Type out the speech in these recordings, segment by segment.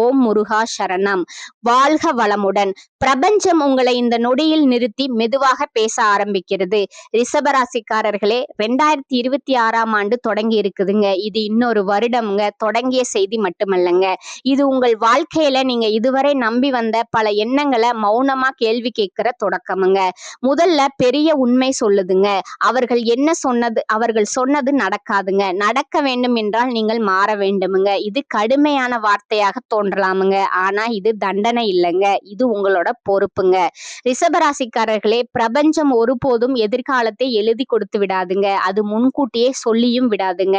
ஓம் முருகா சரணம். வாழ்க வளமுடன். பிரபஞ்சம் உங்களை இந்த நொடியில் நிறுத்தி மெதுவாக பேச ஆரம்பிக்கிறது. ரிஷபராசிக்காரர்களே ரெண்டாயிரத்தி இருபத்தி ஆறாம் ஆண்டு தொடங்கி இருக்குதுங்க. இது இன்னொரு வருடம்ங்க. தொடங்கிய செய்தி மட்டுமல்லங்க. இது உங்கள் வாழ்க்கையில நீங்க இதுவரை நம்பி வந்த பல எண்ணங்களை மௌனமா கேள்வி கேட்கிற தொடக்கமுங்க. முதல்ல பெரிய உண்மை சொல்லுதுங்க. அவர்கள் என்ன சொன்னது அவர்கள் சொன்னது நடக்காதுங்க. நடக்க வேண்டும் என்றால் நீங்கள் மாற வேண்டுமுங்க. இது கடுமையான வார்த்தையாக தோன்றலாமுங்க. ஆனா இது தண்டனை இல்லைங்க. இது உங்களோட பொறுப்புங்க. ரிஷபராசிக்காரர்களே பிரபஞ்சம் ஒருபோதும் எதிர்காலத்தை எழுதி கொடுத்து விடாதுங்க. அது முன்கூட்டியே சொல்லியும் விடாதுங்க.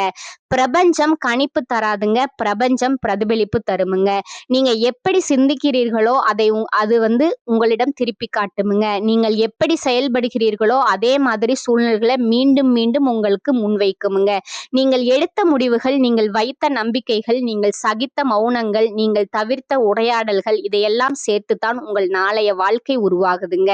பிரபஞ்சம் கணிப்பு தராதுங்க. பிரபஞ்சம் பிரதிபலிப்பு தருமுங்க. நீங்க எப்படி சிந்திக்கிறீர்களோ அதை அது வந்து உங்களிடம் திருப்பி காட்டுமுங்க. நீங்கள் எப்படி செயல்படுகிறீர்களோ அதே மாதிரி சூழ்நிலைகளை மீண்டும் மீண்டும் உங்களுக்கு முன்வைக்குமுங்க. நீங்கள் எடுத்த முடிவுகள் நீங்கள் வைத்த நம்பிக்கைகள் நீங்கள் சகித்த மௌனங்கள் நீங்கள் தவிர்த்த உரையாடல்கள் இதையெல்லாம் சேர்த்துத்தான் உங்கள் நாளைய வாழ்க்கை உருவாகுதுங்க.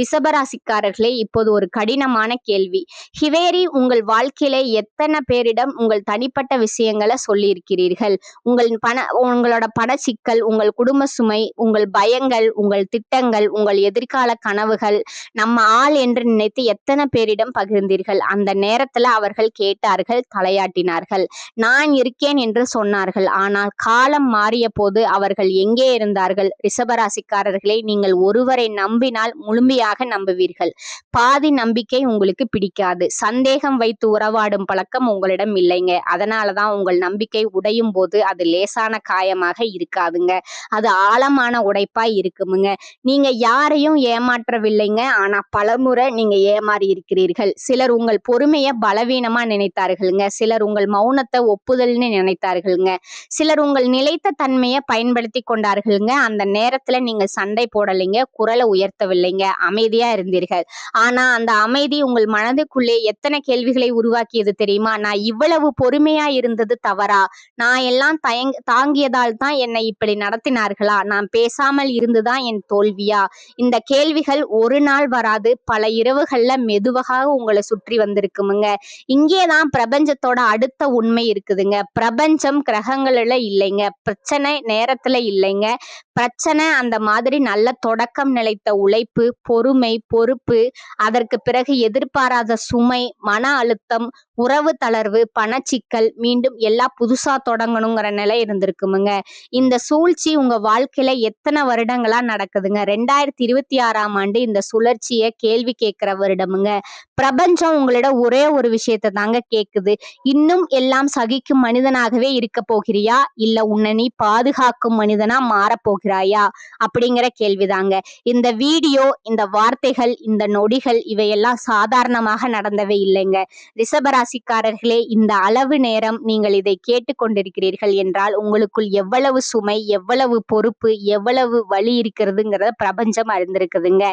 ரிஷபராசிக்காரர்களே இப்போது ஒரு கடினமான கேள்வி. ஹிவேரி உங்கள் வாழ்க்கையில எத்தனை பேரிடம் உங்கள் தனிப்பட்ட விஷயங்களை சொல்லியிருக்கிறீர்கள்? உங்கள் பண உங்களோட பண சிக்கல் உங்கள் குடும்ப சுமை உங்கள் பயங்கள் உங்கள் திட்டங்கள் உங்கள் எதிர்கால கனவுகள் நம்ம ஆள் என்று நினைத்து எத்தனை பேரிடம் பகிர்ந்தீர்கள்? அந்த நேரத்துல அவர்கள் கேட்டார்கள் தலையாட்டினார்கள். நான் இருக்கேன் என்று சொன்னார்கள். ஆனால் காலம் மாறிய போது அவர்கள் எங்கே இருந்தார்கள்? ரிஷபராசிக்காரர்களை நீங்கள் ஒருவரை நம்பினால் முழுமையாக நம்புவீர்கள். பாதி நம்பிக்கை உங்களுக்கு பிடிக்காது. சந்தேகம் வைத்து உறவாடும் பழக்கம் உங்களிடம் இல்லைங்க. அதனாலதான் உங்கள் நம்பிக்கை உடையும் போது அது லேசான காயமாக இருக்காதுங்க. அது ஆழமான உடைப்பா இருக்குமுங்க. நீங்க யாரையும் ஏமாற்றவில்லைங்க. ஆனா பலமுறை நீங்க ஏமாறி இருக்கிறீர்கள். சிலர் உங்கள் பொறுமைய பலவீனமா நினைத்தார்களுங்க. சிலர் உங்கள் மௌனத்தை ஒப்புதல்னு நினைத்தார்களுங்க. சிலர் உங்கள் நிலைத்த தன்மை தன்மையை பயன்படுத்தி கொண்டார்களுங்க. அந்த நேரத்துல நீங்க சண்டை போடலைங்க குரலை உயர்த்தவில்லைங்க அமைதியா இருந்தீர்கள். ஆனா அந்த அமைதி உங்கள் மனதுக்குள்ளே எத்தனை கேள்விகளை உருவாக்கியது தெரியுமா? நான் இவ்வளவு பொறுமையா இருந்தது தவறா? நான் எல்லாம் தயங் தாங்கியதால் தான் என்னை இப்படி நடத்தினார்களா? நான் பேசாமல் இருந்துதான் என் தோல்வியா? இந்த கேள்விகள் ஒரு நாள் வராது பல இரவுகள்ல மெதுவாக உங்களை சுற்றி வந்திருக்குமுங்க. இங்கேதான் பிரபஞ்சத்தோட அடுத்த உண்மை இருக்குதுங்க. பிரபஞ்சம் கிரகங்கள்ல இல்லைங்க. பிரச்சனை நேரத்துல இல்லைங்க. பிரச்சனை அந்த மாதிரி நல்ல தொடக்கம் நிலைத்த உழைப்பு பொறுமை பொறுப்பு அதற்கு பிறகு எதிர்பாராத சுமை மன அழுத்தம் உறவு தளர்வு பணச்சிக்கல் மீண்டும் எல்லாம் புதுசா தொடங்கணுங்கிற நிலை இருந்திருக்குமுங்க. இந்த சூழ்ச்சி உங்க வாழ்க்கையில எத்தனை வருடங்களா நடக்குதுங்க? ரெண்டாயிரத்தி இருபத்தி ஆறாம் ஆண்டு இந்த சுழற்சிய கேள்வி கேட்கிற வருடமுங்க. பிரபஞ்சம் உங்களிட ஒரே ஒரு விஷயத்தை தாங்க கேக்குது. இன்னும் எல்லாம் சகிக்கும் மனிதனாகவே இருக்க போகிறியா இல்ல உன்னை நீ பாதுகாக்கும் மனிதனா மாறப்போகிற இருக்கிறாயா அப்படிங்கிற கேள்விதாங்க. இந்த வீடியோ இந்த வார்த்தைகள் இந்த நொடிகள் இவையெல்லாம் சாதாரணமாக நடந்தவை இல்லைங்க. ரிஷபராசிக்காரர்களே இந்த அளவு நேரம் நீங்கள் இதை கேட்டுக்கொண்டிருக்கிறீர்கள் என்றால் உங்களுக்குள் எவ்வளவு சுமை எவ்வளவு பொறுப்பு எவ்வளவு வழி இருக்கிறதுங்கிறத பிரபஞ்சம் அறிந்திருக்குதுங்க.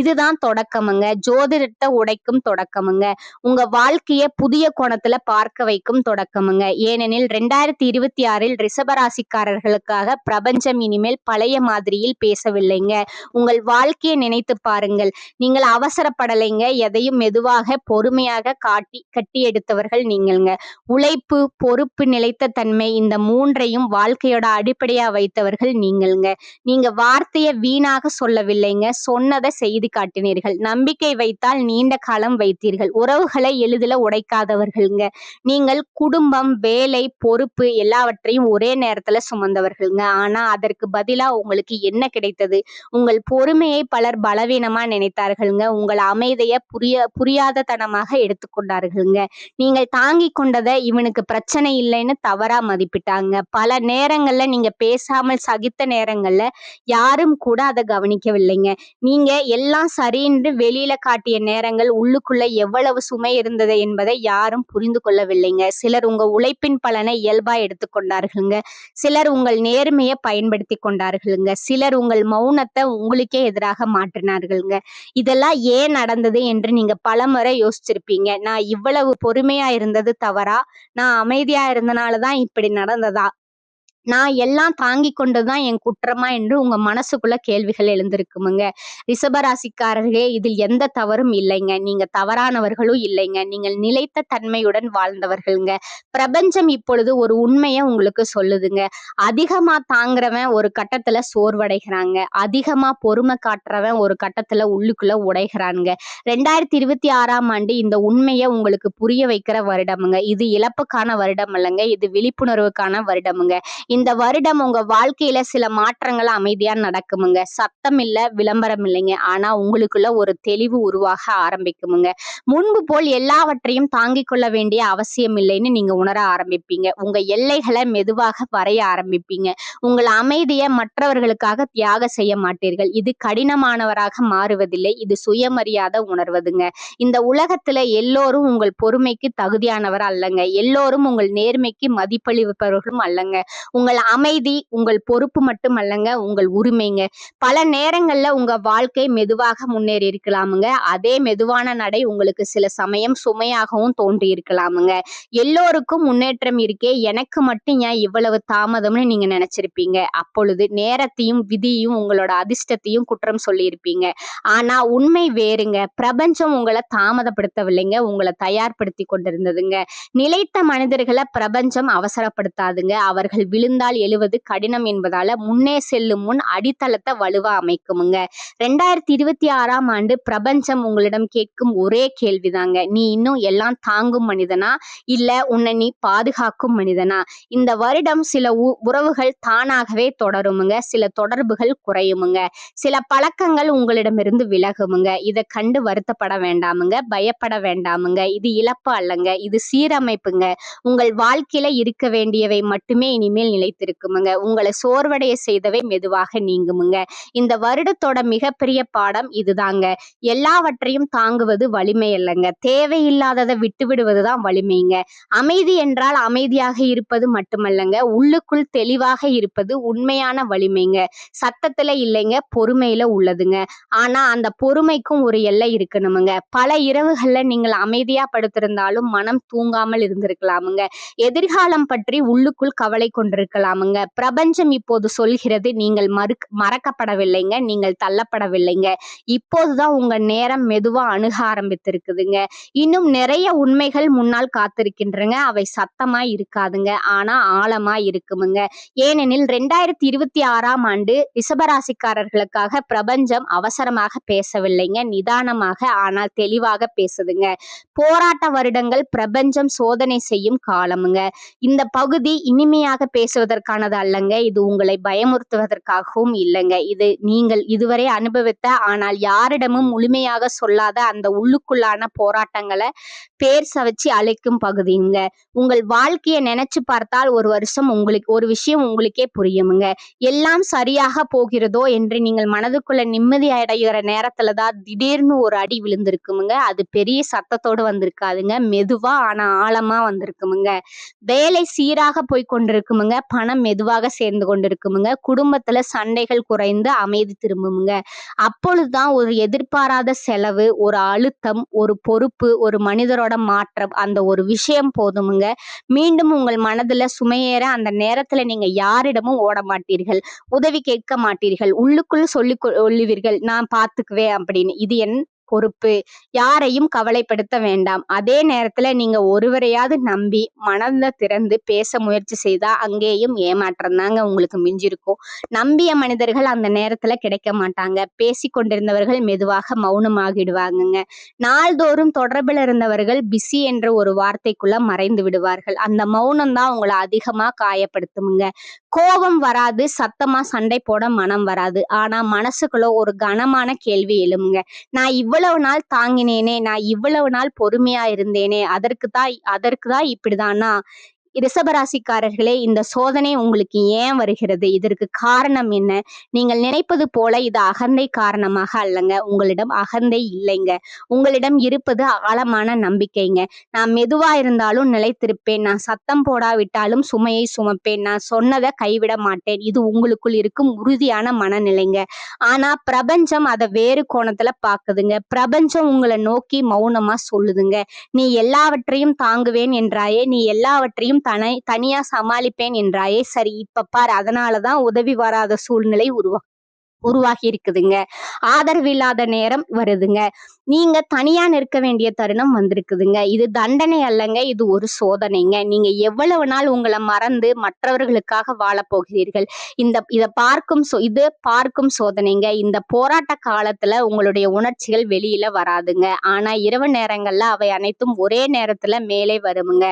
இதுதான் தொடக்கமுங்க. ஜோதிடத்தை உடைக்கும் தொடக்கமுங்க. உங்க வாழ்க்கைய புதிய கோணத்துல பார்க்க வைக்கும் தொடக்கமுங்க. ஏனெனில் ரெண்டாயிரத்தி இருபத்தி ஆறில் ரிஷபராசிக்காரர்களுக்காக பிரபஞ்சம் இனிமேல் பல பழைய மாதிரியில் பேசவில்லைங்க. உங்கள் வாழ்க்கையை நினைத்து பாருங்கள். நீங்கள் அவசரப்படலைங்க. எதையும் மெதுவாக பொறுமையாக காட்டி கட்டி எடுத்தவர்கள் நீங்கள்ங்க. உழைப்பு பொறுப்பு நிலைத்த தன்மை இந்த மூன்றையும் வாழ்க்கையோட அடிப்படையா வைத்தவர்கள் நீங்கள்ங்க. நீங்க வார்த்தையை வீணாக சொல்லவில்லைங்க. சொன்னதை செய்து காட்டினீர்கள். நம்பிக்கை வைத்தால் நீண்ட காலம் வைத்தீர்கள். உறவுகளை எளிதில் உடைக்காதவர்கள்ங்க. நீங்கள் குடும்பம் வேலை பொறுப்பு எல்லாவற்றையும் ஒரே நேரத்துல சுமந்தவர்கள்ங்க. ஆனா அதற்கு பதிலா உங்களுக்கு என்ன கிடைத்தது? உங்கள் பொறுமையை பலர் பலவீனமா நினைத்தார்கள்ங்க. உங்கள் அமைதிய புரிய புரியாத தனமாக எடுத்துக்கொண்டார்களுங்க. நீங்கள் தாங்கி கொண்டதை இவனுக்கு பிரச்சனை இல்லைன்னு தவறா மதிப்பிட்டாங்க. பல நேரங்கள்ல நீங்க பேசாமல் சகித்த நேரங்கள்ல யாரும் கூட அதை கவனிக்கவில்லைங்க. நீங்க எல்லாம் சரின்னு வெளியில காட்டிய நேரங்கள் உள்ளுக்குள்ள எவ்வளவு சுமை இருந்தது என்பதை யாரும் புரிந்து கொள்ளவில்லைங்க. சிலர் உங்க உழைப்பின் பலனை இயல்பா எடுத்துக்கொண்டார்கள்ங்க. சிலர் உங்கள் நேர்மையை பயன்படுத்தி கொண்டார்களுங்க சிலர் உங்கள் மௌனத்தை உங்களுக்கே எதிராக மாற்றினார்களுங்க. இதெல்லாம் ஏன் நடந்தது என்று நீங்க பலமுறை யோசிச்சிருப்பீங்க. நான் இவ்வளவு பொறுமையா இருந்தது தவறா? நான் அமைதியா இருந்தனாலதான் இப்படி நடந்ததா? நான் எல்லாம் தாங்கி கொண்டதுதான் என் குற்றமா என்று உங்க மனசுக்குள்ள கேள்விகள் எழுந்திருக்குமுங்க. ரிஷபராசிக்காரர்களே இதில் எந்த தவறும் இல்லைங்க. நீங்க தவறானவர்களும் இல்லைங்க. நீங்கள் நிலைத்த தன்மையுடன் வாழ்ந்தவர்கள்ங்க. பிரபஞ்சம் இப்பொழுது ஒரு உண்மையை உங்களுக்கு சொல்லுதுங்க. அதிகமா தாங்குறவன் ஒரு கட்டத்துல சோர்வடைகிறாங்க. அதிகமா பொறுமை காட்டுறவன் ஒரு கட்டத்துல உள்ளுக்குள்ள உடைகிறானுங்க. ரெண்டாயிரத்தி இருபத்தி ஆறாம் ஆண்டு இந்த உண்மையை உங்களுக்கு புரிய வைக்கிற வருடமுங்க. இது இழப்புக்கான வருடம் அல்லங்க இது விழிப்புணர்வுக்கான வருடமுங்க. இந்த வருடம் உங்க வாழ்க்கையில சில மாற்றங்கள் அமைதியா நடக்குமுங்க. சத்தம் இல்ல விளம்பரம் இல்லைங்க. ஆனா உங்களுக்குள்ள ஒரு தெளிவு உருவாக ஆரம்பிக்குமுங்க. முன்பு போல் எல்லாவற்றையும் தாங்கிக் கொள்ள வேண்டிய அவசியம் இல்லைன்னு நீங்க உணர ஆரம்பிப்பீங்க. உங்க எல்லைகளை மெதுவாக வரைய ஆரம்பிப்பீங்க. உங்கள் அமைதியை மற்றவர்களுக்காக தியாக செய்ய மாட்டீர்கள். இது கடினமானவராக மாறுவதில்லை. இது சுயமரியாதை உணர்வதுங்க. இந்த உலகத்துல எல்லோரும் உங்கள் பொறுமைக்கு தகுதியானவர் அல்லங்க. எல்லோரும் உங்கள் நேர்மைக்கு மதிப்பளிப்பவர்களும் அல்லங்க. உங்கள் அமைதி உங்கள் பொறுப்பு மட்டுமல்லங்க உங்கள் உரிமைங்க. பல நேரங்கள்ல உங்க வாழ்க்கை மெதுவாக முன்னேறி இருக்கலாமுங்க அதே மெதுவான நடை உங்களுக்கு சில சமயம் சுமையாகவும் தோன்றி இருக்கலாமுங்க எல்லோருக்கும் முன்னேற்றம் இருக்கே எனக்கு மட்டும் ஏன் இவ்வளவு தாமதம்னு நீங்க நினைச்சிருப்பீங்க? அப்பொழுது நேரத்தையும் விதியும் உங்களோட அதிர்ஷ்டத்தையும் குற்றம் சொல்லியிருப்பீங்க. ஆனா உண்மை வேறுங்க. பிரபஞ்சம் உங்களை தாமதப்படுத்தவில்லைங்க. உங்களை தயார்படுத்தி கொண்டிருந்ததுங்க. நிலைத்த மனிதர்களை பிரபஞ்சம் அவசரப்படுத்தாதுங்க. அவர்கள் விழுந்தால் எழுவது கடினம் என்பதால முன்னே செல்லும் முன் அடித்தளத்தை வலுவா அமைக்குமுங்க. ரெண்டாயிரத்தி இருபத்தி ஆறாம் ஆண்டு பிரபஞ்சம் உங்களிடம் கேட்கும் ஒரே கேள்விதாங்க. நீ இன்னும் எல்லாம் தாங்கும் மனிதனா? இல்ல உன்னை நீ பாதுகாக்கும் மனிதனா? இந்த வருடம் சில உ- உறவுகள் தானாகவே தொடருமுங்க. சில தொடர்புகள் குறையுமுங்க. சில பழக்கங்கள் உங்களிடமிருந்து விலகுமுங்க. இதை கண்டு வருத்தப்பட வேண்டாமுங்க. பயப்பட வேண்டாமுங்க. இது இழப்பு அல்லங்க. இது சீரமைப்புங்க. உங்கள் வாழ்க்கையில இருக்க வேண்டியவை மட்டுமே இனிமேல் நிலைத்திருக்குமுங்க. உங்களை சோர்வடைய செய்தவை மெதுவாக நீங்குமுங்க. இந்த வருடத்தோட மிகப்பெரிய பாடம் இதுதாங்க. எல்லாவற்றையும் தாங்குவது வலிமை அல்லங்க. தேவையில்லாததை விட்டு விடுவதுதான் வலிமைங்க. அமைதி என்றால் அமைதியாக இருப்பது மட்டுமல்லங்க. உள்ளுக்குள் தெளிவாக இருப்பது உண்மையான வலிமைங்க. சத்தத்துல இல்லைங்க பொறுமையில உள்ளதுங்க. ஆனா அந்த பொறுமைக்கும் ஒரு எல்லை இருக்கணுமுங்க. பல இரவுகள்ல நீங்கள் அமைதியா படுத்திருந்தாலும் மனம் தூங்காமல் இருந்திருக்கலாமுங்க. எதிர்காலம் பற்றி உள்ளுக்குள் கவலை இருக்கலாமுங்க பிரபஞ்சம் இப்போது சொல்கிறது நீங்கள் மறு மறக்கப்படவில்லைங்க நீங்கள் தள்ளப்படவில்லைங்க. இப்போதுதான் உங்க நேரம் மெதுவா அணுக ஆரம்பித்திருக்குதுங்க. இன்னும் நிறைய உண்மைகள் முன்னால் காத்திருக்கின்றங்க அவை சத்தமா இருக்காதுங்க. ஆனா ஆழமா இருக்குமுங்க. ஏனெனில் ரெண்டாயிரத்தி இருபத்தி ஆறாம் ஆண்டு ரிஷபராசிக்காரர்களுக்காக பிரபஞ்சம் அவசரமாக பேசவில்லைங்க. நிதானமாக ஆனால் தெளிவாக பேசுதுங்க. போராட்ட வருடங்கள் பிரபஞ்சம் சோதனை செய்யும் காலமுங்க. இந்த பகுதி இனிமையாக பேச பேசுவதற்கானது அல்லங்க. இது உங்களை பயமுறுத்துவதற்காகவும் இல்லைங்க. இது நீங்கள் இதுவரை அனுபவித்த ஆனால் யாரிடமும் முழுமையாக சொல்லாத அந்த உள்ளுக்குள்ளான போராட்டங்களை பேர் சவச்சு அழைக்கும் பகுதிங்க. உங்கள் வாழ்க்கையை நினைச்சு பார்த்தால் ஒரு வருஷம் உங்களுக்கு ஒரு விஷயம் உங்களுக்கே புரியுமுங்க. எல்லாம் சரியாக போகிறதோ என்று நீங்கள் மனதுக்குள்ள நிம்மதி அடைகிற நேரத்துல தான் திடீர்னு ஒரு அடி விழுந்திருக்குமுங்க. அது பெரிய சத்தத்தோடு வந்திருக்காதுங்க. மெதுவா ஆனா ஆழமா வந்திருக்குமுங்க. வேலை சீராக போய் கொண்டிருக்குமுங்க. பணம் மெதுவாக சேர்ந்து கொண்டிருக்குமுங்க. குடும்பத்துல சண்டைகள் குறைந்து அமைதி திரும்புமுங்க. அப்பொழுதுதான் ஒரு எதிர்பாராத செலவு ஒரு அழுத்தம் ஒரு பொறுப்பு ஒரு மனிதரோட மாற்றம் அந்த ஒரு விஷயம் போதுமுங்க. மீண்டும் உங்கள் மனதுல சுமையேற அந்த நேரத்துல நீங்க யாரிடமும் ஓட மாட்டீர்கள். உதவி கேட்க மாட்டீர்கள். உள்ளுக்குள் சொல்லி கொள்ளுவீர்கள் நான் பார்த்துக்குவேன் அப்படின்னு. இது என் பொறுப்பு. யாரையும் கவலைப்படுத்த வேண்டாம். அதே நேரத்துல நீங்க ஒருவரையாவது நம்பி மனத திறந்து பேச முயற்சி செய்தா அங்கேயும் ஏமாற்றம் தாங்க உங்களுக்கு மிஞ்சிருக்கும். நம்பிய மனிதர்கள் அந்த நேரத்துல கிடைக்க மாட்டாங்க. பேசி கொண்டிருந்தவர்கள் மெதுவாக மௌனமாகிடுவாங்கங்க. நாள்தோறும் தொடர்பில் இருந்தவர்கள் பிஸி என்ற ஒரு வார்த்தைக்குள்ள மறைந்து விடுவார்கள். அந்த மௌனம் தான் உங்களை அதிகமா காயப்படுத்துமுங்க. கோபம் வராது சத்தமா சண்டை போட மனம் வராது. ஆனா மனசுக்குள்ள ஒரு கனமான கேள்வி எழுமுங்க நான் இவ்வளவு இவ்வளவு நாள் தாங்கினேனே நான் இவ்வளவு நாள் பொறுமையா இருந்தேனே அதற்கு தான் அதற்கு தான் இப்படிதானா? ரிஷபராசிக்காரர்களே இந்த சோதனை உங்களுக்கு ஏன் வருகிறது? இதற்கு காரணம் என்ன? நீங்கள் நினைப்பது போல இது அகந்தை காரணமாக அல்லங்க. உங்களிடம் அகந்தை இல்லைங்க. உங்களிடம் இருப்பது ஆழமான நம்பிக்கைங்க. நான் மெதுவா இருந்தாலும் நிலைத்திருப்பேன். நான் சத்தம் போடாவிட்டாலும் சுமையை சுமப்பேன். நான் சொன்னதை கைவிட மாட்டேன். இது உங்களுக்குள் இருக்கும் உறுதியான மனநிலைங்க. ஆனா பிரபஞ்சம் அதை வேறு கோணத்துல பாக்குதுங்க பிரபஞ்சம் உங்களை நோக்கி மௌனமா சொல்லுதுங்க. நீ எல்லாவற்றையும் தாங்குவேன் என்றாயே நீ எல்லாவற்றையும் தனி தனியா சமாளிப்பேன் என்றாயே சரி இப்ப பார் அதனாலதான் உதவி வராத சூழ்நிலை உருவா உருவாகி இருக்குதுங்க. ஆதரவு இல்லாத நேரம் வருதுங்க. நீங்க தனியா நிற்க வேண்டிய தருணம் வந்திருக்குதுங்க. இது தண்டனை அல்லங்க இது ஒரு சோதனைங்க. நீங்க எவ்வளவு நாள் உங்களை மறந்து மற்றவர்களுக்காக வாழப் போகிறீர்கள்? இந்த இதை பார்க்கும் சோ இது பார்க்கும் சோதனைங்க. இந்த போராட்ட காலத்துல உங்களுடைய உணர்ச்சிகள் வெளியில வராதுங்க. ஆனா இரவு நேரங்கள்ல அவை அனைத்தும் ஒரே நேரத்துல மேலே வருமுங்க.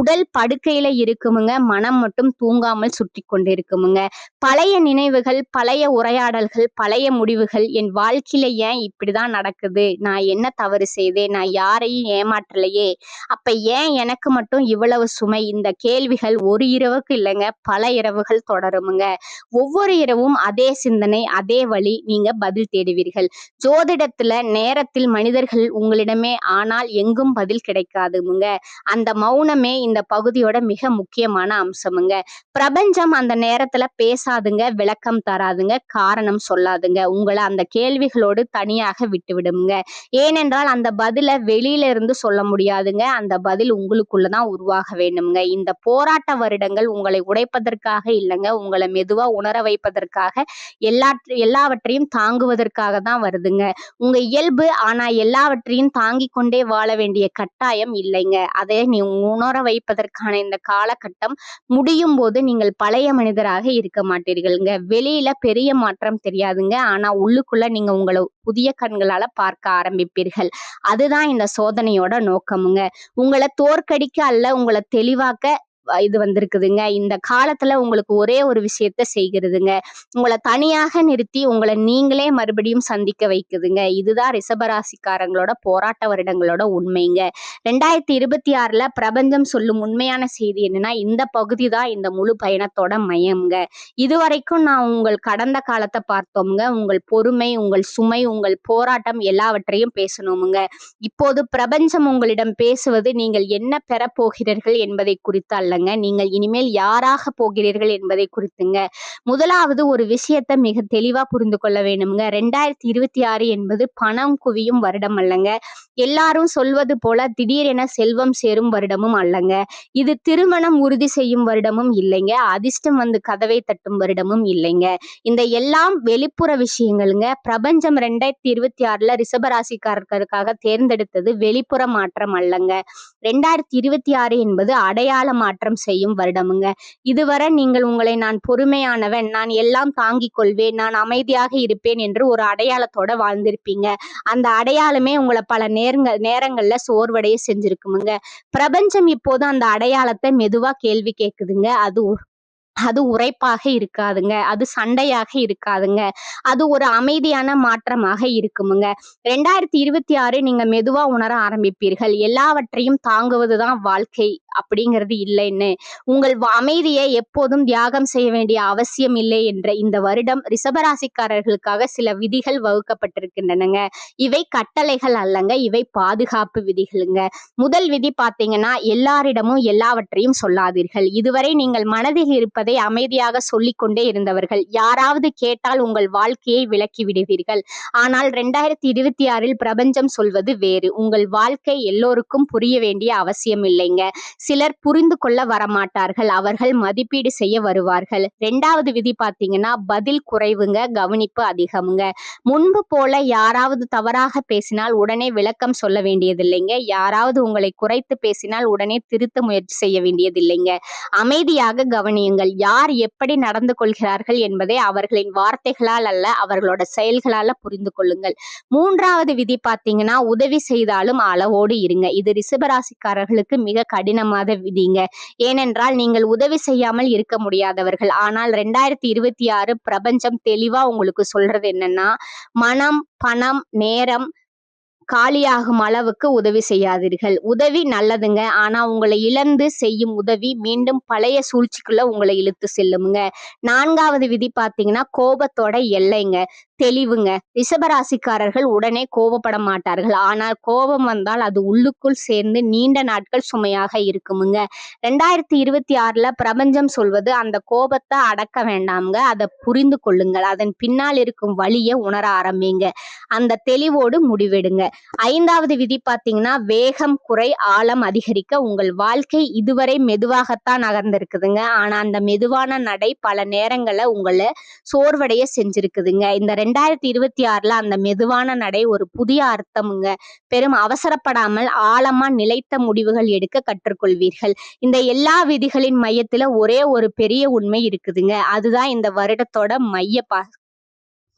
உடல் படுக்கையில இருக்குமுங்க. மனம் மட்டும் தூங்காமல் சுற்றி கொண்டு இருக்குமுங்க பழைய நினைவுகள் பழைய உரையாடல்கள் பழைய முடிவுகள் என் வாழ்க்கையில ஏன் இப்படிதான் நடக்குது? நான் நான் என்ன தவறு செய்தேன்? நான் யாரையும் ஏமாற்றலையே? அப்ப ஏன் எனக்கு மட்டும் இவ்வளவு சுமை? இந்த கேள்விகள் ஒரு இரவுக்கு இல்லைங்க பல இரவுகள் தொடருமுங்க. ஒவ்வொரு இரவும் அதே சிந்தனை அதே வழி நீங்க பதில் தேடுவீர்கள். ஜோதிடத்துல நேரத்தில் மனிதர்கள் உங்களிடமே ஆனால் எங்கும் பதில் கிடைக்காதுங்க அந்த மௌனமே இந்த பகுதியோட மிக முக்கியமான அம்சமுங்க. பிரபஞ்சம் அந்த நேரத்துல பேசாதுங்க விளக்கம் தராதுங்க காரணம் சொல்லாதுங்க. உங்களை அந்த கேள்விகளோடு தனியாக விட்டு விடுங்க ஏனென்றால் அந்த பதிலை வெளியில இருந்து சொல்ல முடியாதுங்க. அந்த பதில் உங்களுக்குள்ளதான் உருவாக வேண்டும்ங்க. இந்த போராட்ட வருடங்கள் உங்களை உடைப்பதற்காக இல்லைங்க. உங்களை மெதுவா உணர வைப்பதற்காக எல்லா எல்லாவற்றையும் தாங்குவதற்காக தான் வருதுங்க. உங்க இயல்பு ஆனா எல்லாவற்றையும் தாங்கி கொண்டே வாழ வேண்டிய கட்டாயம் இல்லைங்க. அதை நீ உணர வைப்பதற்கான இந்த காலகட்டம் முடியும் போது நீங்கள் பழைய மனிதராக இருக்க மாட்டீர்கள்ங்க. வெளியில பெரிய மாற்றம் தெரியாதுங்க. ஆனா உள்ளுக்குள்ள நீங்க உங்களை புதிய கண்களால பார்க்க ஆரம்பிப்பீர்கள். அதுதான் இந்த சோதனையோட நோக்கமுங்க. உங்களை தோற்கடிக்க அல்ல உங்களை தெளிவாக்க இது வந்திருக்குதுங்க. இந்த காலத்துல உங்களுக்கு ஒரே ஒரு விஷயத்த செய்கிறதுங்க. உங்களை தனியாக நிறுத்தி உங்களை நீங்களே மறுபடியும் சந்திக்க வைக்குதுங்க. இதுதான் ரிஷபராசிக்காரங்களோட போராட்ட வருடங்களோட உண்மைங்க. ரெண்டாயிரத்தி இருபத்தி ஆறுல பிரபஞ்சம் சொல்லும் உண்மையான செய்தி என்னன்னா இந்த பகுதி தான் இந்த முழு பயணத்தோட மையம்ங்க. இதுவரைக்கும் நான் உங்கள் கடந்த காலத்தை பார்த்தோம்ங்க. உங்கள் பொறுமை உங்கள் சுமை உங்கள் போராட்டம் எல்லாவற்றையும் பேசணுமுங்க இப்போது பிரபஞ்சம் உங்களிடம் பேசுவது நீங்கள் என்ன பெறப்போகிறீர்கள் என்பதை குறித்து சொல்லுங்க. நீங்கள் இனிமேல் யாராக போகிறீர்கள் என்பதை குறித்துங்க. முதலாவது ஒரு விஷயத்தை மிக தெளிவா புரிந்து கொள்ள வேண்டும்ங்க ரெண்டாயிரத்தி இருபத்தி ஆறு என்பது பணம் குவியும் வருடம் அல்லங்க. எல்லாரும் சொல்வது போல திடீரென செல்வம் சேரும் வருடமும் அல்லங்க. இது திருமணம் உறுதி செய்யும் வருடமும் இல்லைங்க. அதிர்ஷ்டம் வந்து கதவை தட்டும் வருடமும் இல்லைங்க. இந்த எல்லாம் வெளிப்புற விஷயங்களுங்க. பிரபஞ்சம் ரெண்டாயிரத்தி இருபத்தி ஆறுல ரிஷபராசிக்காரர்களுக்காக தேர்ந்தெடுத்தது வெளிப்புற மாற்றம் அல்லங்க. ரெண்டாயிரத்தி இருபத்தி ஆறு என்பது அடையாள மாற்றம் செய்யும் வருடமுங்க. இதுவரை நீங்கள் உங்களை நான் பொறுமையானவன் நான் எல்லாம் தாங்கிக் கொள்வேன் நான் அமைதியாக இருப்பேன் என்று ஒரு அடையாளத்தோட வாழ்ந்திருப்பீங்க. அந்த அடையாளமே உங்களை பல நேரங்கள் நேரங்கள்ல சோர்வடைய செஞ்சிருக்குமுங்க. பிரபஞ்சம் இப்போது அந்த அடையாளத்தை மெதுவா கேள்வி கேக்குதுங்க. அது அது உரைப்பாக இருக்காதுங்க. அது சண்டையாக இருக்காதுங்க. அது ஒரு அமைதியான மாற்றமாக இருக்குமுங்க. ரெண்டாயிரத்தி இருபத்தி ஆறு நீங்க மெதுவா உணர ஆரம்பிப்பீர்கள். எல்லாவற்றையும் தாங்குவதுதான் வாழ்க்கை. அப்படிங்கிறது இல்லைன்னு. உங்கள் அமைதியை எப்போதும் தியாகம் செய்ய வேண்டிய அவசியம் இல்லை என்ற இந்த வருடம் ரிஷபராசிக்காரர்களுக்காக சில விதிகள் வகுக்கப்பட்டிருக்கின்றனங்க. இவை கட்டளைகள் அல்லங்க இவை பாதுகாப்பு விதிகளுங்க. முதல் விதி பாத்தீங்கன்னா எல்லாரிடமும் எல்லாவற்றையும் சொல்லாதீர்கள். இதுவரை நீங்கள் மனதில் இருப்பதை அமைதியாக சொல்லிக்கொண்டே இருந்தவர்கள். யாராவது கேட்டால் உங்கள் வாழ்க்கையை விளக்கி விடுவீர்கள். ஆனால் ரெண்டாயிரத்தி இருபத்தி ஆறில் பிரபஞ்சம் சொல்வது வேறு. உங்கள் வாழ்க்கை எல்லோருக்கும் புரிய வேண்டிய அவசியம் இல்லைங்க. சிலர் புரிந்து கொள்ள வரமாட்டார்கள். அவர்கள் மதிப்பீடு செய்ய வருவார்கள். ரெண்டாவது விதி பாத்தீங்கன்னா பதில் குறைவுங்க கவனிப்பு அதிகமுங்க. முன்பு போல யாராவது தவறாக பேசினால் உடனே விளக்கம் சொல்ல வேண்டியதில்லைங்க. யாராவது உங்களை குறைத்து பேசினால் உடனே திருத்த முயற்சி செய்ய வேண்டியதில்லைங்க. அமைதியாக கவனியுங்கள். யார் எப்படி நடந்து கொள்கிறார்கள் என்பதை அவர்களின் வார்த்தைகளால் அல்ல அவர்களோட செயல்களால புரிந்து கொள்ளுங்கள். மூன்றாவது விதி பாத்தீங்கன்னா உதவி செய்தாலும் அளவோடு இருங்க. இது ரிசபராசிக்காரர்களுக்கு மிக கடினமான விதிங்க. ஏனென்றால் நீங்கள் உதவி செய்யாமல் இருக்க முடியாதவர்கள். ஆனால் ரெண்டாயிரத்தி இருபத்தி ஆறு பிரபஞ்சம் தெளிவா உங்களுக்கு சொல்றது என்னன்னா மனம் பணம் நேரம் காலியாகும் அளவுக்கு உதவி செய்யாதீர்கள். உதவி நல்லதுங்க. ஆனா உங்களை இழந்து செய்யும் உதவி மீண்டும் பழைய சூழ்ச்சிக்குள்ள உங்களை இழுத்து செல்லுமுங்க. நான்காவது விதி பாத்தீங்கன்னா கோபத்தோட எல்லைங்க. தெளிவுங்க. ரிஷபராசிக்காரர்கள் உடனே கோபப்பட மாட்டார்கள். ஆனால் கோபம் வந்தால் அது உள்ளுக்குள் சேர்ந்து நீண்ட நாட்கள் சுமையாக இருக்குமுங்க. ரெண்டாயிரத்தி இருபத்தி ஆறுல பிரபஞ்சம் சொல்வது அந்த கோபத்தை அடக்க வேண்டாம்ங்க. அதை புரிந்து கொள்ளுங்கள். அதன் பின்னால் இருக்கும் வழியை உணர ஆரம்பிங்க. அந்த தெளிவோடு முடிவெடுங்க. ஐந்தாவது விதி பாத்தீங்கன்னா வேகம் குறை ஆழம் அதிகரிக்க உங்கள் வாழ்க்கை இதுவரை மெதுவாகத்தான் நகர்ந்திருக்குதுங்க. ஆனா அந்த மெதுவான நடை பல நேரங்களில் உங்களை சோர்வடைய செஞ்சிருக்குதுங்க. இந்த ரெண்டாயிரத்தி இருபத்தி ஆறுல அந்த மெதுவான நடை ஒரு புதிய அர்த்தமுங்க. பெரும் அவசரப்படாமல் ஆழமா நிலைத்த முடிவுகள் எடுக்க கற்றுக்கொள்வீர்கள். இந்த எல்லா விதிகளின் மையத்துல ஒரே ஒரு பெரிய உண்மை இருக்குதுங்க. அதுதான் இந்த வருடத்தோட மைய பா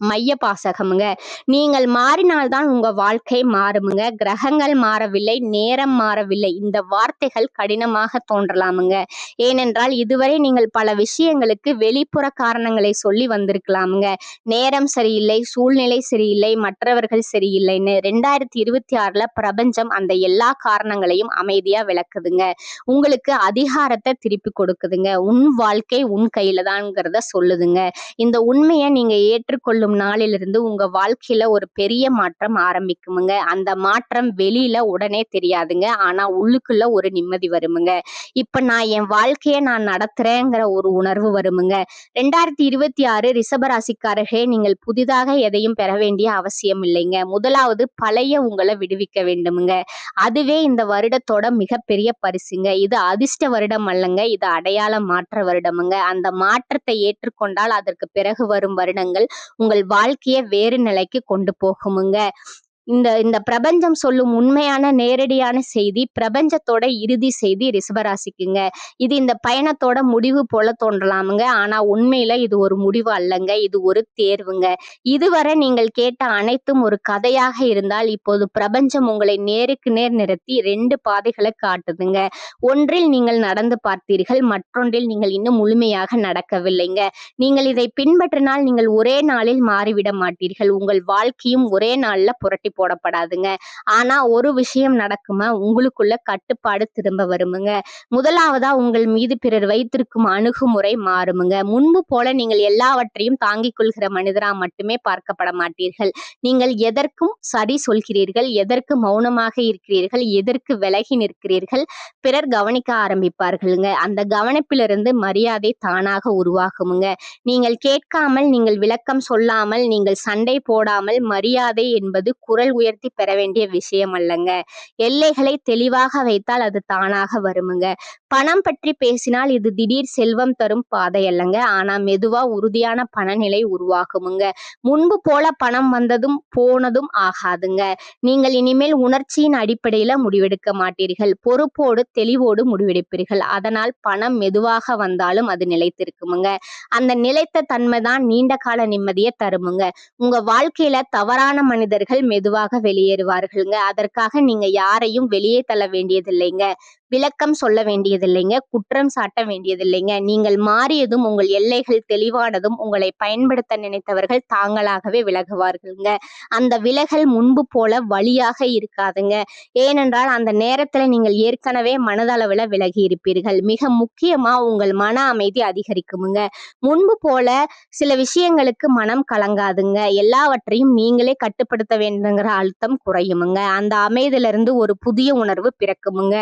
மைய பாசகமுங்க. நீங்கள் மாறினால்தான் உங்க வாழ்க்கை மாறுமுங்க. கிரகங்கள் மாறவில்லை நேரம் மாறவில்லை. இந்த வார்த்தைகள் கடினமாக தோன்றலாமுங்க. ஏனென்றால் இதுவரை நீங்கள் பல விஷயங்களுக்கு வெளிப்புற காரணங்களை சொல்லி வந்திருக்கலாமுங்க. நேரம் சரியில்லை சூழ்நிலை சரியில்லை மற்றவர்கள் சரியில்லைன்னு ரெண்டாயிரத்தி இருபத்தி ஆறுல பிரபஞ்சம் அந்த எல்லா காரணங்களையும் அமைதியா விளக்குதுங்க. உங்களுக்கு அதிகாரத்தை திருப்பி கொடுக்குதுங்க. உன் வாழ்க்கை உன் கையில தான்ங்கிறத சொல்லுதுங்க. இந்த உண்மையை நீங்க ஏற்றுக்கொள்ளும் கொள்ளும் நாளிலிருந்து உங்க வாழ்க்கையில ஒரு பெரிய மாற்றம் ஆரம்பிக்குமுங்க. அந்த மாற்றம் வெளியில உடனே தெரியாதுங்க. ஆனா உள்ளுக்குள்ள ஒரு நிம்மதி வருமுங்க. இப்ப நான் என் வாழ்க்கையை நான் நடத்துறேங்கிற ஒரு உணர்வு வருமுங்க. ரெண்டாயிரத்தி இருபத்தி ஆறு ரிஷபராசிக்காரர்களே நீங்கள் புதிதாக எதையும் பெற வேண்டிய அவசியம் இல்லைங்க. முதலாவது பழைய உங்களை விடுவிக்க வேண்டுமுங்க. அதுவே இந்த வருடத்தோட மிகப்பெரிய பரிசுங்க. இது அதிர்ஷ்ட வருடம் அல்லங்க. இது அடையாள மாற்ற வருடமுங்க. அந்த மாற்றத்தை ஏற்றுக்கொண்டால் அதற்கு பிறகு வரும் வருடங்கள் உங்கள் உங்கள் வாழ்க்கையை வேறு நிலைக்கு கொண்டு போகுமுங்க. இந்த இந்த பிரபஞ்சம் சொல்லும் உண்மையான நேரடியான செய்தி பிரபஞ்சத்தோட இறுதி செய்தி ரிஷபராசிக்குங்க. இது இந்த பயணத்தோட முடிவு போல தோன்றலாமுங்க. ஆனா உண்மையில இது ஒரு முடிவு அல்லங்க. இது ஒரு தேர்வுங்க. இதுவரை நீங்கள் கேட்ட அனைத்தும் ஒரு கதையாக இருந்தால் இப்போது பிரபஞ்சம் உங்களை நேருக்கு நேர் நிறுத்தி ரெண்டு பாதைகளை காட்டுதுங்க. ஒன்றில் நீங்கள் நடந்து பார்த்தீர்கள் மற்றொன்றில் நீங்கள் இன்னும் முழுமையாக நடக்கவில்லைங்க. நீங்கள் இதை பின்பற்றினால் நீங்கள் ஒரே நாளில் மாறிவிட மாட்டீர்கள். உங்கள் வாழ்க்கையும் ஒரே நாளில் புரட்டி போடப்படாதுங்க. ஆனா ஒரு விஷயம் நடக்குமா உங்களுக்குள்ள கட்டுப்பாடு திரும்ப வருமுங்க. முதலாவதா உங்கள் மீது பிறர் வைத்திருக்கும் அணுகுமுறை மாறுமுங்க. முன்பு போல நீங்கள் எல்லாவற்றையும் தாங்கிக் கொள்கிற மனிதரா மட்டுமே பார்க்கப்பட மாட்டீர்கள். நீங்கள் எதற்கும் சரி சொல்கிறீர்கள் எதற்கு மௌனமாக இருக்கிறீர்கள் எதற்கு விலகி நிற்கிறீர்கள் பிறர் கவனிக்க ஆரம்பிப்பார்களுங்க. அந்த கவனிப்பிலிருந்து மரியாதை தானாக உருவாகுமுங்க. நீங்கள் கேட்காமல் நீங்கள் விளக்கம் சொல்லாமல் நீங்கள் சண்டை போடாமல் மரியாதை என்பது குரல் குரல் உயர்த்தி பெற வேண்டிய விஷயம் அல்லங்க. எல்லைகளை தெளிவாக வைத்தால் அது தானாக வருமுங்க. பணம் பற்றி பேசினால் இது திடீர் செல்வம் தரும் பாதை அல்லங்க. ஆனா மெதுவா உறுதியான பணநிலை உருவாகுமுங்க. முன்பு போல பணம் வந்ததும் போனதும் ஆகாதுங்க. நீங்கள் இனிமேல் உணர்ச்சியின் அடிப்படையில முடிவெடுக்க மாட்டீர்கள். பொறுப்போடு தெளிவோடு முடிவெடுப்பீர்கள். அதனால் பணம் மெதுவாக வந்தாலும் அது நிலைத்திருக்குமுங்க. அந்த நிலைத்த தன்மை தான் நீண்ட கால நிம்மதியை தருமுங்க. உங்க வாழ்க்கையில தவறான மனிதர்கள் மெது மெதுவாக வெளியேறுவார்கள்ங்க. அதற்காக நீங்க யாரையும் வெளியே தள்ள வேண்டியதில்லைங்க. விளக்கம் சொல்ல வேண்டியதில்லைங்க குற்றம் சாட்ட வேண்டியதில்லைங்க. நீங்கள் மாறியதும் உங்கள் எல்லைகள் தெளிவானதும் உங்களை பயன்படுத்த நினைத்தவர்கள் தாங்களாகவே விலகுவார்கள்ங்க. அந்த விலகல் முன்பு போல வழியாக இருக்காதுங்க. ஏனென்றால் அந்த நேரத்துல நீங்கள் ஏற்கனவே மனதளவில் விலகி இருப்பீர்கள். மிக முக்கியமா உங்கள் மன அமைதி அதிகரிக்குமுங்க. முன்பு போல சில விஷயங்களுக்கு மனம் கலங்காதுங்க. எல்லாவற்றையும் நீங்களே கட்டுப்படுத்த வேண்டுங்கிற அழுத்தம் குறையுமுங்க. அந்த அமைதியிலிருந்து ஒரு புதிய உணர்வு பிறக்குமுங்க.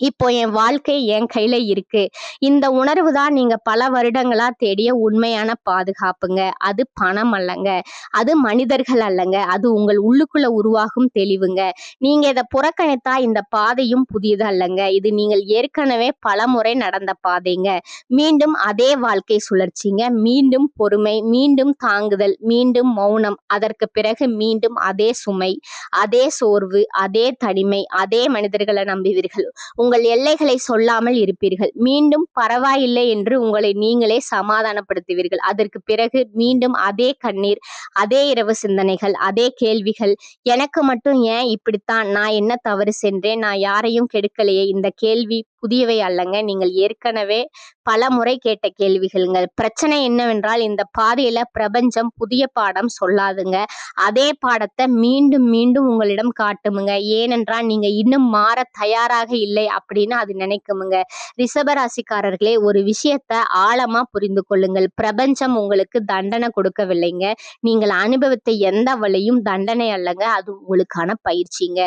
இப்போ என் வாழ்க்கை என் கையில இருக்கு. இந்த உணர்வு தான் நீங்க பல வருடங்களா தேடிய உண்மையான பாதுகாப்புங்க. அது பணம் அல்லங்க. அது மனிதர்கள் அல்லங்க. அது உங்கள் உள்ளுக்குள்ள உருவாகும் தெளிவுங்க. நீங்க இதை புறக்கணித்தா இந்த பாதையும் புதியது அல்லங்க. இது நீங்கள் ஏற்கனவே பல முறை நடந்த பாதைங்க. மீண்டும் அதே வாழ்க்கை சுழற்சிங்க. மீண்டும் பொறுமை மீண்டும் தாங்குதல் மீண்டும் மௌனம். அதற்கு பிறகு மீண்டும் அதே சுமை அதே சோர்வு அதே தனிமை அதே மனிதர்களை நம்புவீர்கள். உங்கள் எல்லைகளை சொல்லாமல் இருப்பீர்கள். மீண்டும் பரவாயில்லை என்று உங்களை நீங்களே சமாதானப்படுத்துவீர்கள். அதற்கு பிறகு மீண்டும் அதே கண்ணீர் அதே இரவு சிந்தனைகள் அதே கேள்விகள் எனக்கு மட்டும் ஏன் இப்படித்தான்? நான் என்ன தவறு சென்றேன்? நான் யாரையும் கெடுக்கலையே? இந்த கேள்வி புதியவை அல்லங்க. நீங்கள் ஏற்கனவே பல முறை கேட்ட கேள்விகள்ங்க பிரச்சனை என்னவென்றால் இந்த பாதையில பிரபஞ்சம் புதிய பாடம் சொல்லாதுங்க. அதே பாடத்தை மீண்டும் மீண்டும் உங்களிடம் காட்டுமுங்க. ஏனென்றால் நீங்க இன்னும் மாற தயாராக இல்லை அப்படின்னு அது நினைக்குமுங்க. ரிஷபராசிக்காரர்களே ஒரு விஷயத்த ஆழமா புரிந்து கொள்ளுங்கள். பிரபஞ்சம் உங்களுக்கு தண்டனை கொடுக்கவில்லைங்க. நீங்கள் அனுபவித்த எந்த வழியும் தண்டனை அல்லங்க. அது உங்களுக்கான பயிற்சிங்க.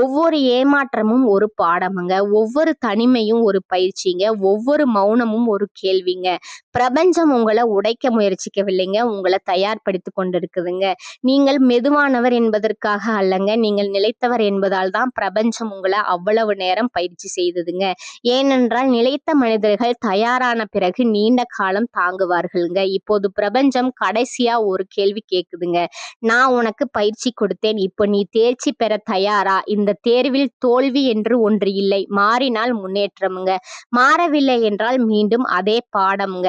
ஒவ்வொரு ஏமாற்றமும் ஒரு பாடமுங்க. ஒவ்வொரு தனிமை தனிமையும் ஒரு பயிற்சிங்க. ஒவ்வொரு மௌனமும் ஒரு கேள்விங்க. பிரபஞ்சம் உங்களை உடைக்க முயற்சிக்கவில்லைங்க. உங்களை தயார்படுத்தி கொண்டிருக்குதுங்க. நீங்கள் மெதுவானவர் என்பதற்காக அல்லங்க. நீங்கள் நிலைத்தவர் என்பதால் தான் பிரபஞ்சம் உங்களை அவ்வளவு நேரம் பயிற்சி செய்ததுங்க. ஏனென்றால் நிலைத்த மனிதர்கள் தயாரான பிறகு நீண்ட காலம் தாங்குவார்கள்ங்க. இப்போது பிரபஞ்சம் கடைசியா ஒரு கேள்வி கேக்குதுங்க. நான் உனக்கு பயிற்சி கொடுத்தேன். இப்போ நீ தேர்ச்சி பெற தயாரா? இந்த தேர்வில் தோல்வி என்று ஒன்று இல்லை. மாறினால் முன்னேற்றமுங்க. மாறவில்லை என்றால் மீண்டும் அதே பாடம்ங்க.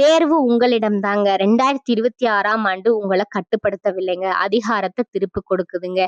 தேர்வு உங்களிடம் தாங்க ரெண்டாயிரத்தி இருபத்தி ஆறாம் ஆண்டு உங்களை கட்டுப்படுத்தவில்லைங்க. அதிகாரத்தை திருப்பி கொடுக்குதுங்க.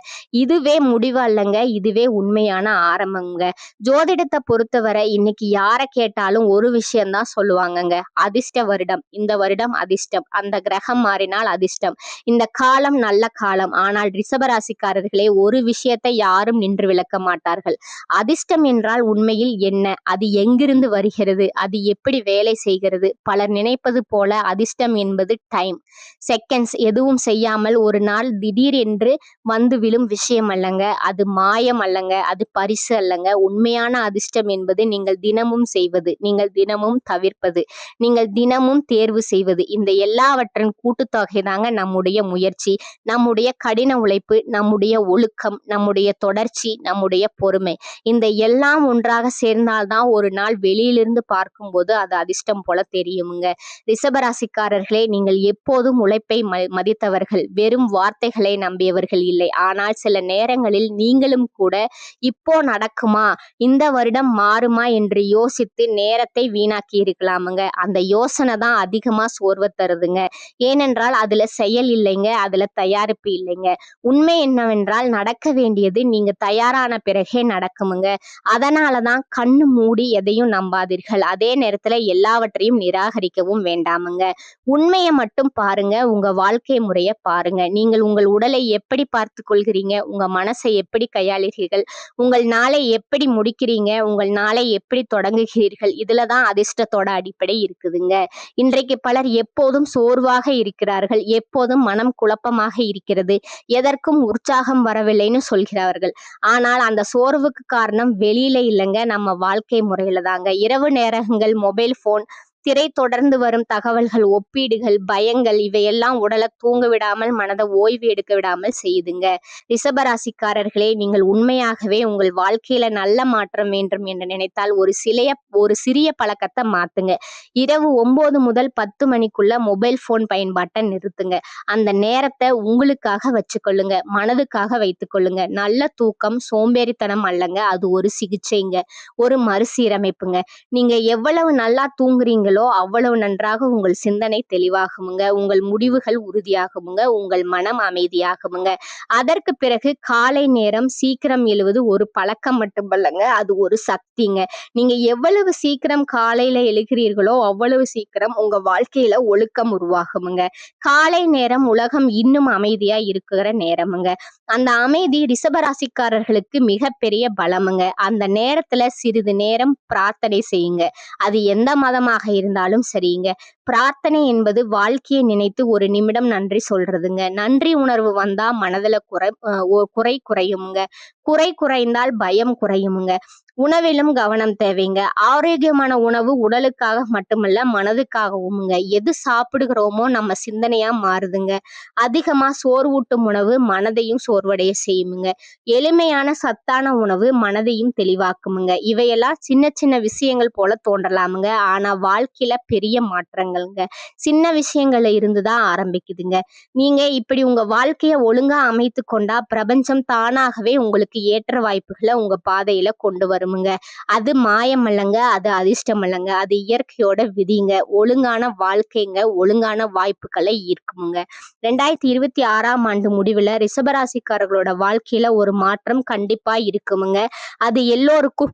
இதுவே முடிவு அல்லங்க இதுவே உண்மையான ஆரம்பங்க ஜோதிடத்தை பொறுத்தவரை இன்னைக்கு யாரை கேட்டாலும் ஒரு விஷயம்தான் சொல்லுவாங்கங்க. அதிர்ஷ்ட வருடம். இந்த வருடம் அதிர்ஷ்டம். அந்த கிரகம் மாறினால் அதிர்ஷ்டம். இந்த காலம் நல்ல காலம். ஆனால் ரிஷபராசிக்காரர்களே ஒரு விஷயத்தை யாரும் நின்று விளக்க மாட்டார்கள். அதிர்ஷ்டம் என்றால் உண்மையில் என்ன? அது எங்கிருந்து வருகிறது? அது எப்படி வேலை செய்கிறது? பலர் நினைப்பது போல அதிர்ஷ்டம் என்பது டைம் செகண்ட்ஸ் எதுவும் செய்யாமல் ஒரு நாள் திடீர் என்று வந்து விழும் விஷயம் அல்லங்க. அது மாயம் அல்லங்க. அது பரிசு அல்லங்க. உண்மையான அதிர்ஷ்டம் என்பது நீங்கள் தினமும் செய்வது நீங்கள் தினமும் தவிர்ப்பது நீங்கள் தினமும் தேர்வு செய்வது. இந்த எல்லாவற்றின் கூட்டுத்தொகை தாங்க நம்முடைய முயற்சி நம்முடைய கடின உழைப்பு நம்முடைய ஒழுக்கம் நம்முடைய தொடர்ச்சி நம்முடைய பொறுமை. இந்த எல்லாம் ஒன்றாக சேர்ந்தால்தான் ஒரு நாள் வெளியிலிருந்து பார்க்கும்போது அது அதிர்ஷ்டம் போல தெரியுமுங்க. ரிஷபராசிக்காரர்களே நீங்கள் எப்போதும் உழைப்பை ம மதித்தவர்கள். வெறும் வார்த்தைகளை நம்பியவர்கள் இல்லை. ஆனால் சில நேரங்களில் நீங்களும் கூட இப்போ நடக்குமா? இந்த வருடம் மாறுமா? என்று யோசித்து நேரத்தை வீணாக்கி இருக்கலாமுங்க அந்த யோசனை தான் அதிகமா சோர்வை தருதுங்க. ஏனென்றால் அதுல செயல் இல்லைங்க அதுல தயாரிப்பு இல்லைங்க. உண்மை என்னவென்றால் நடக்க வேண்டியது நீங்க தயாரான பிறகே நடக்குமுங்க. அதனாலதான் கண்ணு மூடி எதையும் நம்பாதீர்கள். அதே நேரத்துல எல்லாவற்றையும் நிராகரிக்கவும் வேண்டாமுங்க. உண்மையை மட்டும் பாருங்க. உங்க வாழ்க்கை முறைய பாருங்க. நீங்கள் உங்கள் உடலை எப்படி பார்த்து கொள்கிறீங்க? உங்க மனசை எப்படி கையாளுகிறீர்கள்? உங்கள் நாளை எப்படி முடிக்கிறீங்க? உங்கள் நாளை எப்படி தொடங்குகிறீர்கள்? இதுல தான் அதிர்ஷ்டத்தோட அடிப்படை இருக்குதுங்க. இன்றைக்கு பலர் எப்போதும் சோர்வாக இருக்கிறார்கள். எப்போதும் மனம் குழப்பமாக இருக்கிறது. எதற்கும் உற்சாகம் வரவில்லைன்னு சொல்கிறார்கள் ஆனால் அந்த சோர்வுக்கு காரணம் வெளியில இல்லைங்க. நம்ம வாழ்க்கை முறையில தாங்க. இரவு நேரங்கள் மொபைல் போன் திரை தொடர்ந்து வரும் தகவல்கள் ஒப்பீடுகள் பயங்கள் இவையெல்லாம் உடலை தூங்க விடாமல் மனதை ஓய்வு எடுக்க விடாமல் செய்யுதுங்க. ரிஷபராசிக்காரர்களே நீங்கள் உண்மையாகவே உங்கள் வாழ்க்கையில நல்ல மாற்றம் வேண்டும் என்று நினைத்தால் ஒரு சிலைய ஒரு சிறிய பழக்கத்தை மாத்துங்க. இரவு ஒன்பது முதல் பத்து மணிக்குள்ள மொபைல் போன் பயன்பாட்டை நிறுத்துங்க. அந்த நேரத்தை உங்களுக்காக வச்சுக்கொள்ளுங்க. மனதுக்காக வைத்துக்கொள்ளுங்க. நல்ல தூக்கம் சோம்பேறித்தனம் அல்லங்க. அது ஒரு சிகிச்சைங்க. ஒரு மறுசீரமைப்புங்க. நீங்க எவ்வளவு நல்லா தூங்குறீங்களோ அவ்வளவு நன்றாக உங்கள் சிந்தனை தெளிவாகுமுங்க. உங்கள் முடிவுகள் உறுதியாகுமுங்க. உங்கள் மனம் அமைதியாகுமுங்க. அதற்கு பிறகு காலை நேரம் சீக்கிரம் எழுவது ஒரு பழக்கம் மட்டுமல்லங்க அது ஒரு சக்திங்க. நீங்க எவ்வளவு சீக்கிரம் காலையில எழுகிறீர்களோ அவ்வளவு சீக்கிரம் உங்க வாழ்க்கையில ஒழுக்கம் உருவாகுமுங்க. காலை நேரம் உலகம் இன்னும் அமைதியா இருக்கிற நேரமுங்க. அந்த அமைதி ரிஷபராசிக்காரர்களுக்கு மிகப்பெரிய பலமுங்க. அந்த நேரத்துல சிறிது நேரம் பிரார்த்தனை செய்யுங்க. அது எந்த மதமாக இருந்தாலும் சரிங்க. பிரார்த்தனை என்பது வாழ்க்கையை நினைத்து ஒரு நிமிடம் நன்றி சொல்றதுங்க. நன்றி உணர்வு வந்தா மனதுல குறை ஒ- குறை குறையுங்க குறை குறைந்தால் பயம் குறையுமுங்க. உணவிலும் கவனம் தேவைங்க. ஆரோக்கியமான உணவு உடலுக்காக மட்டுமல்ல மனதுக்காகவும்ங்க. எது சாப்பிடுகிறோமோ நம்ம சிந்தனையா மாறுதுங்க. அதிகமா சோர்வூட்டும் உணவு மனதையும் சோர்வடைய செய்யுமுங்க. எளிமையான சத்தான உணவு மனதையும் தெளிவாக்குமுங்க. இவையெல்லாம் சின்ன சின்ன விஷயங்கள் போல தோன்றலாமுங்க. ஆனா வாழ்க்கையில பெரிய மாற்றங்கள் விஷயங்கள்ங்க. சின்ன விஷயங்கள்ல இருந்துதான் ஆரம்பிக்குதுங்க. நீங்க இப்படி உங்க வாழ்க்கைய ஒழுங்கா அமைத்து கொண்டா பிரபஞ்சம் தானாகவே உங்களுக்கு ஏற்ற வாய்ப்புகளை உங்க பாதையில கொண்டு வருமுங்க. அது மாயம் அல்லங்க அது அதிர்ஷ்டம் அல்லங்க அது இயற்கையோட விதிங்க. ஒழுங்கான வாழ்க்கைங்க ஒழுங்கான வாய்ப்புகளை ஈர்க்குமுங்க. ரெண்டாயிரத்தி இருபத்தி ஆறாம் ஆண்டு முடிவுல ரிஷபராசிக்காரர்களோட வாழ்க்கையில ஒரு மாற்றம் கண்டிப்பா இருக்குமுங்க. அது எல்லோருக்கும்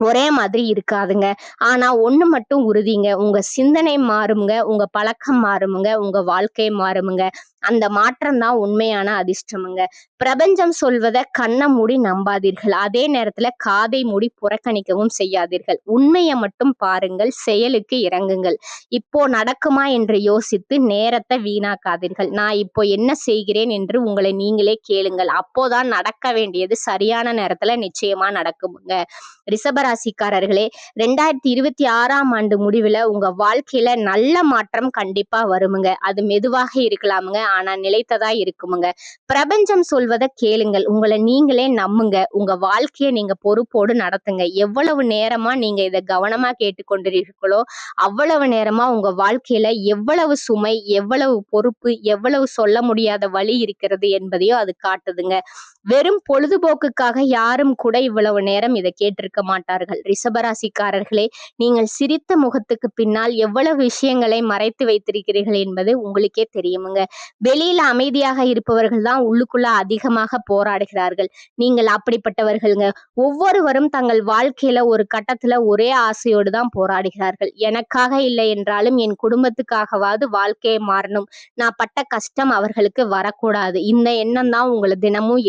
ஒரே மாதிரி இருக்காதுங்க. ஆனா ஒண்ணு மட்டும் உறுதிங்க. உங்க சிந்தனை மாறுங்க உங்க பழக்கம் மாறுமுங்க. உங்க வாழ்க்கை மாறுமுங்க. அந்த மாற்றம் தான் உண்மையான அதிர்ஷ்டமுங்க. பிரபஞ்சம் சொல்வதை கண்ணை மூடி நம்பாதீர்கள். அதே நேரத்துல காதை மூடி புறக்கணிக்கவும் செய்யாதீர்கள். உண்மையை மட்டும் பாருங்கள் செயலுக்கு இறங்குங்கள். இப்போ நடக்குமா என்று யோசித்து நேரத்தை வீணாக்காதீர்கள். நான் இப்போ என்ன செய்கிறேன் என்று உங்களை நீங்களே கேளுங்கள். அப்போதான் நடக்க வேண்டியது சரியான நேரத்துல நிச்சயமா நடக்குமுங்க. ரிஷபராசிக்காரர்களே ரெண்டாயிரத்தி இருபத்தி ஆறாம் ஆண்டு முடிவுல உங்க வாழ்க்கையில நல்ல மாற்றம் கண்டிப்பா வருமுங்க. அது மெதுவாக இருக்கலாமுங்க. ஆனா நிலைத்ததா இருக்குமுங்க. பிரபஞ்சம் சொல்வதை கேளுங்கள். உங்களை நீங்களே நம்புங்க. உங்க வாழ்க்கையை நீங்க பொறுப்போடு நடத்துங்க. எவ்வளவு நேரமா நீங்க இதை கவனமா கேட்டுக்கொண்டிருக்கீர்களோ அவ்வளவு நேரமா உங்க வாழ்க்கையில எவ்வளவு சுமை எவ்வளவு பொறுப்பு எவ்வளவு சொல்ல முடியாத வழி இருக்கிறது என்பதையும் அது காட்டுதுங்க. வெறும் பொழுதுபோக்குக்காக யாரும் கூட இவ்வளவு நேரம் இதை கேட்டிருக்க மாட்டார்கள். ரிஷபராசிக்காரர்களே நீங்கள் சிரித்த முகத்துக்கு பின்னால் எவ்வளவு விஷயங்களை மறைத்து வைத்திருக்கிறீர்கள் என்பது உங்களுக்கே தெரியுமுங்க. வெளியில அமைதியாக இருப்பவர்கள் தான் உள்ளுக்குள்ள அதிகமாக போராடுகிறார்கள். நீங்கள் அப்படிப்பட்டவர்கள்ங்க. ஒவ்வொருவரும் தங்கள் வாழ்க்கையில ஒரு கட்டத்துல ஒரே ஆசையோடு தான் போராடுகிறார்கள். எனக்காக இல்லை என்றாலும் என் குடும்பத்துக்காகவாவது வாழ்க்கையை மாறணும். நான் பட்ட கஷ்டம் அவர்களுக்கு வரக்கூடாது. இந்த எண்ணம் தான் உங்களை தினமும்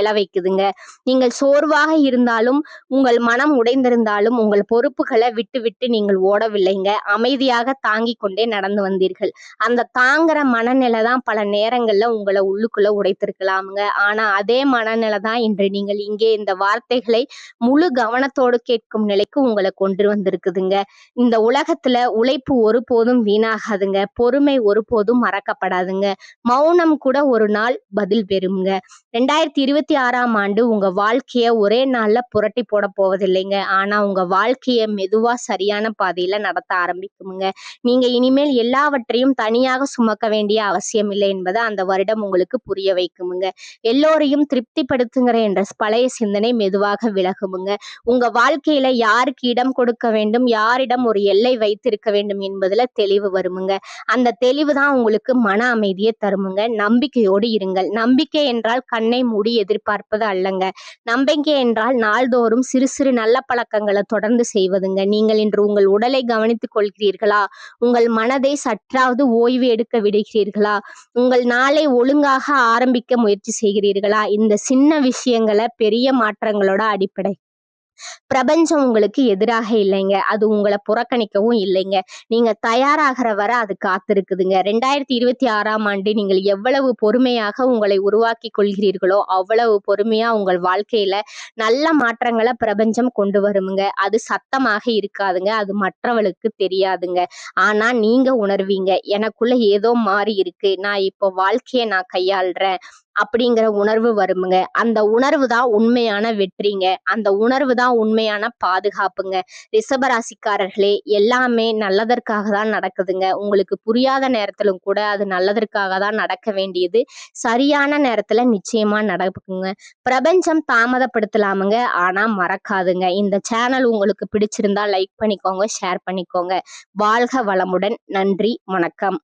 எழ வைக்குதுங்க. நீங்கள் சோர்வாக இருந்தாலும் உங்கள் மனம் உடைந்திருந்தாலும் உங்கள் பொறுப்புகளை விட்டு விட்டு நீங்கள் ஓடவில்லைங்க. அமைதியாக தாங்கி கொண்டே நடந்து வந்தீர்கள். அந்த தாங்குற மனநிலை தான் பல நேரங்கள்ல உங்களை உள்ளுக்குள்ள உடைத்திருக்கலாமுங்க. ஆனா அதே மனநிலை தான் இன்று நீங்கள் இங்கே இந்த வார்த்தைகளை முழு கவனத்தோடு கேட்கும் நிலைக்கு உங்களை கொண்டு வந்திருக்குதுங்க. இந்த உலகத்துல உழைப்பு ஒருபோதும் வீணாகாதுங்க. பொறுமை ஒருபோதும் மறக்கப்படாதுங்க. மௌனம் கூட ஒரு நாள் பதில் பெறுங்க ரெண்டாயிரத்தி இருபத்தி ஆறாம் ஆண்டு உங்க வாழ்க்கைய ஒரே நாள்ல புரட்டி போட போவதில்லைங்க. ஆனா உங்க வாழ்க்கைய மெதுவா சரியான பாதையில நடத்த ஆரம்பிக்குமுங்க. நீங்க இனிமேல் எல்லாவற்றையும் தனியாக சுமக்க வேண்டிய அவசியம் இல்லை என்பதை அந்த வருடம் உங்களுக்கு புரிய வைக்குமுங்க. எல்லோரையும் திருப்திப்படுத்துங்கிற என்ற பழைய சிந்தனை மெதுவாக விலகுமுங்க. உங்க வாழ்க்கையில யாருக்கு இடம் கொடுக்க வேண்டும் யாரிடம் ஒரு எல்லை வைத்திருக்க வேண்டும் என்பதுல தெளிவு வருமுங்க. அந்த தெளிவு தான் உங்களுக்கு மன அமைதியை தருமுங்க. நம்பிக்கையோடு இருங்கள். நம்பிக்கை என்றால் கண்ணை மூடி எதிர்பார்ப்பது அல்லங்க. நம்பிக்கை என்றால் நாள்தோறும் சிறு சிறு நல்ல பழக்கங்களை தொடர்ந்து செய்வதுங்க. நீங்கள் இன்று உங்கள் உடலை கவனித்துக் கொள்கிறீர்களா? உங்கள் மனதை சற்றாவது ஓய்வு எடுக்க விடுகிறீர்களா? உங்கள் நாளை ஒழுங்காக ஆரம்பிக்க முயற்சி செய்கிறீர்களா? இந்த சின்ன விஷயங்களை பெரிய மாற்றங்களோட அடிப்படை. பிரபஞ்சம் உங்களுக்கு எதிராக இல்லைங்க. அது உங்களை புறக்கணிக்கவும் இல்லைங்க. நீங்க தயாராகிற வரை அது காத்திருக்குதுங்க. ரெண்டாயிரத்தி இருபத்தி ஆறாம் ஆண்டு நீங்கள் எவ்வளவு பொறுமையாக உங்களை உருவாக்கி கொள்கிறீர்களோ அவ்வளவு பொறுமையா உங்கள் வாழ்க்கையில நல்ல மாற்றங்களை பிரபஞ்சம் கொண்டு வருமுங்க. அது சத்தமாக இருக்காதுங்க. அது மற்றவளுக்கு தெரியாதுங்க. ஆனா நீங்க உணர்வீங்க. எனக்குள்ள ஏதோ மாறி இருக்கு. நான் இப்போ வாழ்க்கையை நான் கையாள்றேன். அப்படிங்கிற உணர்வு வருமுங்க. அந்த உணர்வு தான் உண்மையான வெற்றிங்க. அந்த உணர்வு தான் உண்மையான பாதுகாப்புங்க. ரிஷபராசிக்காரர்களே எல்லாமே நல்லதற்காக தான் நடக்குதுங்க. உங்களுக்கு புரியாத நேரத்திலும் கூட அது நல்லதற்காக தான் நடக்க வேண்டியது. சரியான நேரத்துல நிச்சயமா நடக்குங்க. பிரபஞ்சம் தாமதப்படுத்தலாமுங்க. ஆனா மறக்காதுங்க. இந்த சேனல் உங்களுக்கு பிடிச்சிருந்தா லைக் பண்ணிக்கோங்க ஷேர் பண்ணிக்கோங்க. வாழ்க வளமுடன். நன்றி வணக்கம்.